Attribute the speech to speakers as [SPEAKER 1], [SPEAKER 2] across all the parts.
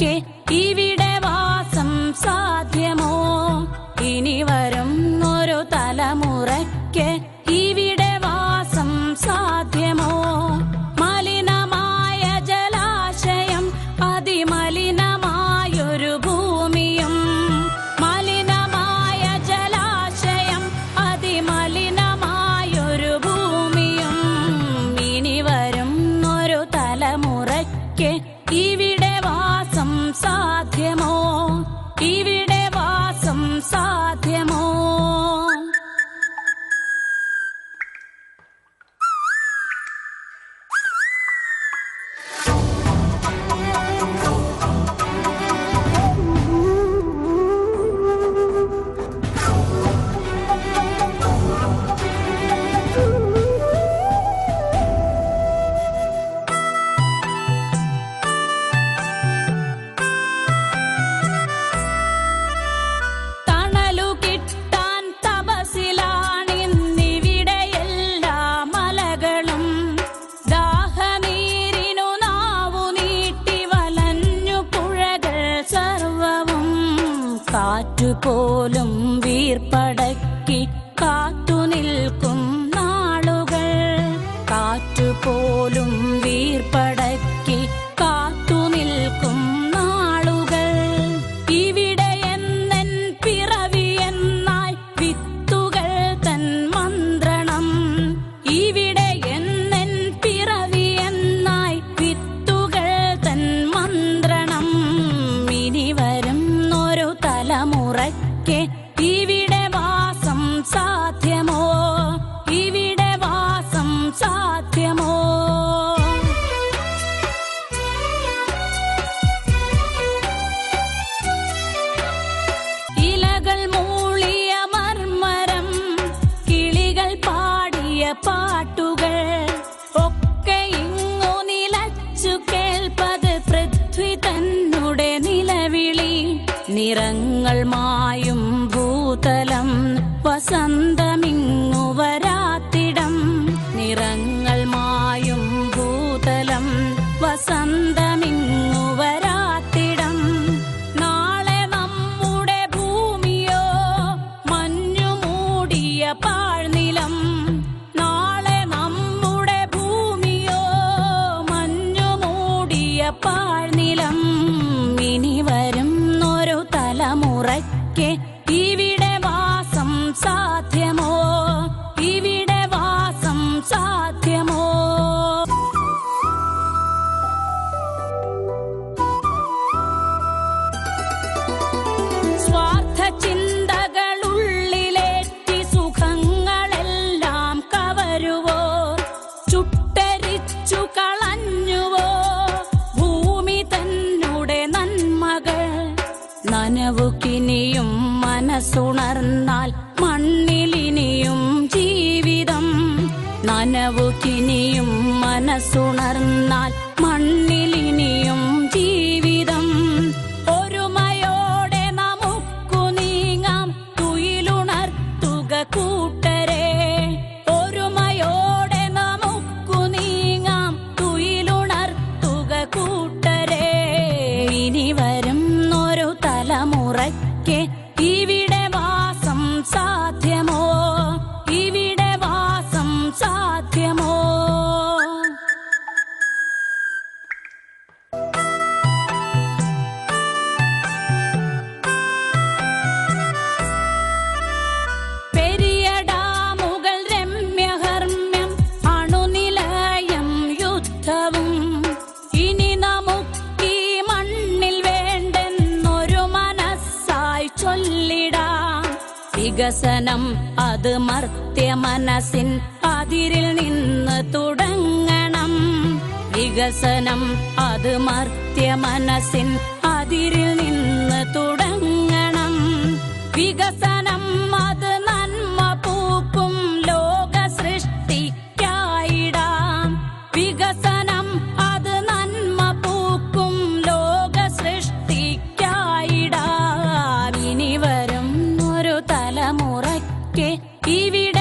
[SPEAKER 1] തനിക്ക് ഇവിടെ വാസം സാധ്യമോ? ഇനി വരും ഒരു തലമുറയ്ക്ക് ഇവിടെ വാസം സാധ്യമോ? മലിനമായ ജലാശയം അതിമലിനമായൊരു ഭൂമിയും പോലും വീർപ്പടക്കി കാത്തു നിൽക്കും നാളുകൾ. കാറ്റുപോലും വീർപ്പ നിറങ്ങൾ മായും ഭൂതലം വസന്തമിങ്ങു വരാത്തിടം നിറങ്ങൾ മനസ്സുണർന്നാൽ മണ്ണിലിനിയും ജീവിതം നനവുകിനിയും മനസ്സുണർന്നാൽ മണ്ണിലിനിയും വികസനം അത് മർത്യ മനസ്സിൻ അതിരിൽ നിന്ന് തുടങ്ങണം. വികസനം അത് മർത്യ മനസ്സിൻ അതിരിൽ ഇവിടെ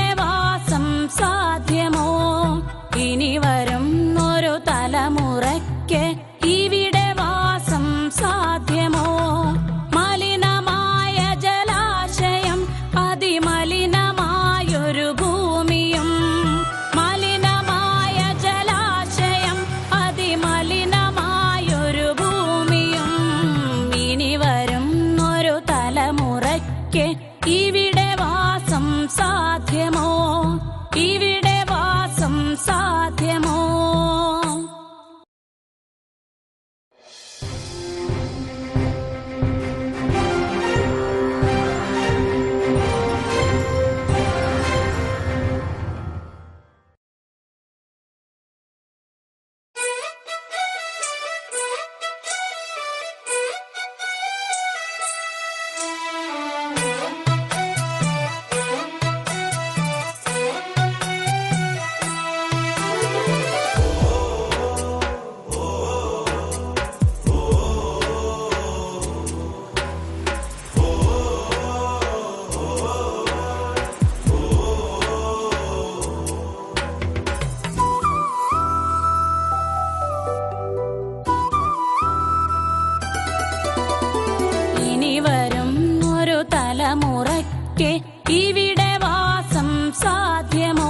[SPEAKER 1] നിനക്കെ ഇവിടെ വാസം സാധ്യമോ?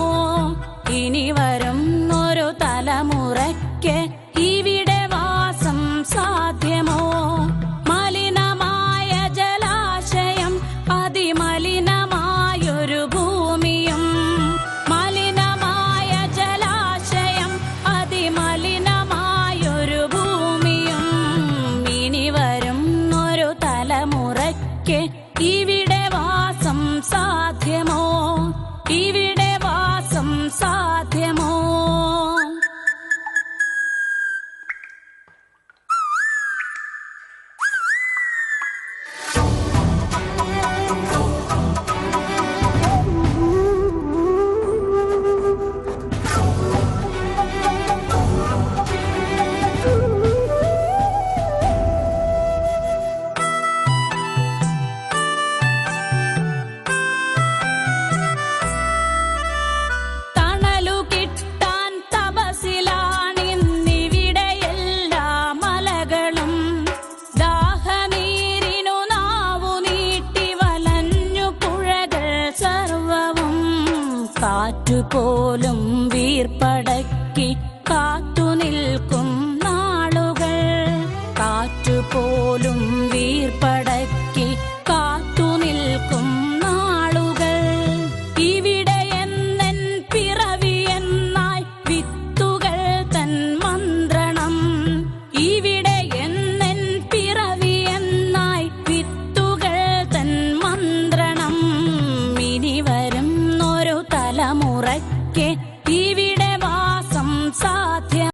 [SPEAKER 1] ഇനി വരും ഒരു തലമുറയ്ക്ക് ഇവിടെ വാസം സാധ്യമോ? മലിനമായ ജലാശയം അതിമലിനമായൊരു ഭൂമിയും മലിനമായ ജലാശയം അതിമലിനമായൊരു ഭൂമിയും. ഇനി വരും ഒരു തലമുറയ്ക്ക് ഇവിടെ സാധ്യമോ? ഇവിടെ വാസം സാധ്യമോ? പോലും വീർപ്പടക്കി കാത്തു നിൽക്കും നാളുകൾ. കാറ്റുപോലും വീർപ്പടക്കി